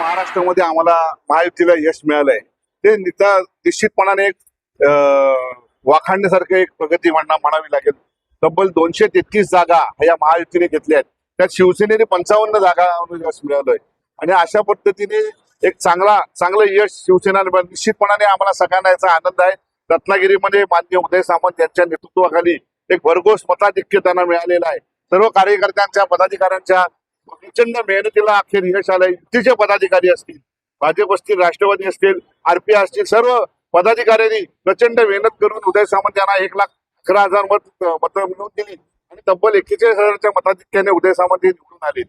महाराष्ट्रामध्ये आम्हाला महायुतीला यश मिळालंय. ते निता निश्चितपणाने एक अं, वाखाणण्यासारखं एक प्रगती म्हणा म्हणावी लागेल. तब्बल दोनशे तेहतीस जागा ह्या महायुतीने घेतल्या आहेत. त्यात शिवसेनेने पंचावन्न जागा यश मिळवलंय आणि अशा पद्धतीने एक चांगला चांगलं यश शिवसेना निश्चितपणाने आम्हाला सगळ्यांना याचा आनंद आहे. रत्नागिरीमध्ये मान्य उदय सामंत यांच्या नेतृत्वाखाली एक भरघोस मताधिक्य त्यांना मिळालेलं आहे. सर्व कार्यकर्त्यांच्या पदाधिकाऱ्यांच्या प्रचंड मेहनतीला अखेर यश आलंय. युतीचे पदाधिकारी असतील भाजप असतील राष्ट्रवादी असतील आरपीआय असतील सर्व पदाधिकाऱ्यांनी प्रचंड मेहनत करून उदय सामंत यांना एक लाख अकरा हजार मत मतं मिळवून दिली आणि तब्बल एक्केचाळीस हजारच्या मताधिक्याने उदय सामंत हे निवडून आले.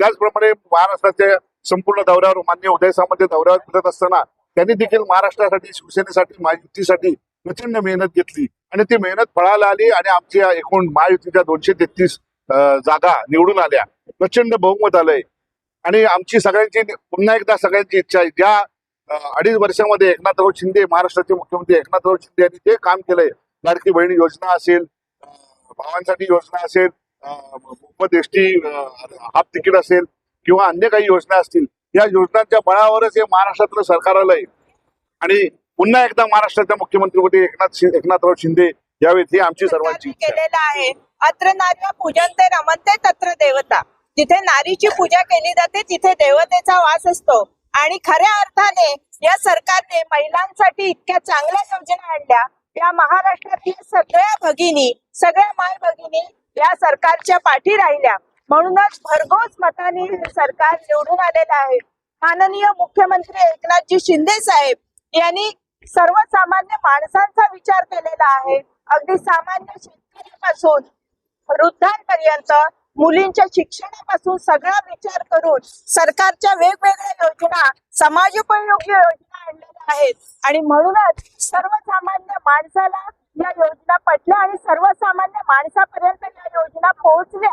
त्याचप्रमाणे महाराष्ट्राच्या संपूर्ण दौऱ्यावर मान्य उदय सामंत दौऱ्यावर फिरत असताना त्यांनी देखील महाराष्ट्रासाठी शिवसेनेसाठी महायुतीसाठी प्रचंड मेहनत घेतली. आणि ती मेहनत फळाला आली आणि आमच्या एकूण महायुतीच्या दोनशे तेहतीस जागा निवडून आल्या. प्रचंड बहुमत आलंय. आणि आमची सगळ्यांची पुन्हा एकदा सगळ्यांची इच्छा आहे. ज्या अडीच वर्षामध्ये एकनाथराव शिंदे महाराष्ट्राचे मुख्यमंत्री एकनाथराव शिंदे यांनी ते काम केलंय. लाडकी बहिणी योजना असेल भावांसाठी योजना असेल अं, मोफत एसटी हाफ तिकीट असेल किंवा अन्य काही योजना असतील या योजनांच्या बळावरच हे महाराष्ट्रातलं सरकार आलंय. आणि पुन्हा एकदा महाराष्ट्राच्या मुख्यमंत्रीपदी एकनाथ शि- एकनाथराव शिंदे. यावेत ही आमची सर्वांची केलेलं आहे. अत्र नार्य पूजन ते रमनते तत्र देवता. जिथे नारीची पूजा केली जाते तिथे देवतेचा वास असतो. आणि खऱ्या अर्थाने या सरकारने महिलांसाठी इतक्या चांगल्या योजना आणल्या. या महाराष्ट्रातील सगळ्या भगिनी सगळ्या माय भगिनी या सरकारच्या पाठी राहिल्या. म्हणूनच भरघोस मताने हे सरकार निवडून आलेलं आहे. माननीय मुख्यमंत्री एकनाथजी शिंदे साहेब यांनी सर्वसामान्य माणसांचा विचार केलेला आहे. अगदी सामान्य शेतकऱ्यापासून वृद्धांपर्यंत मुलींच्या शिक्षणापासून सगळा विचार करून सरकारच्या वेगवेगळ्या योजना समाजोपयोगी योजना आणलेल्या आहेत. आणि म्हणूनच सर्वसामान्य माणसाला या योजना पटल्या आणि सर्वसामान्य माणसापर्यंत या योजना पोहोचल्या.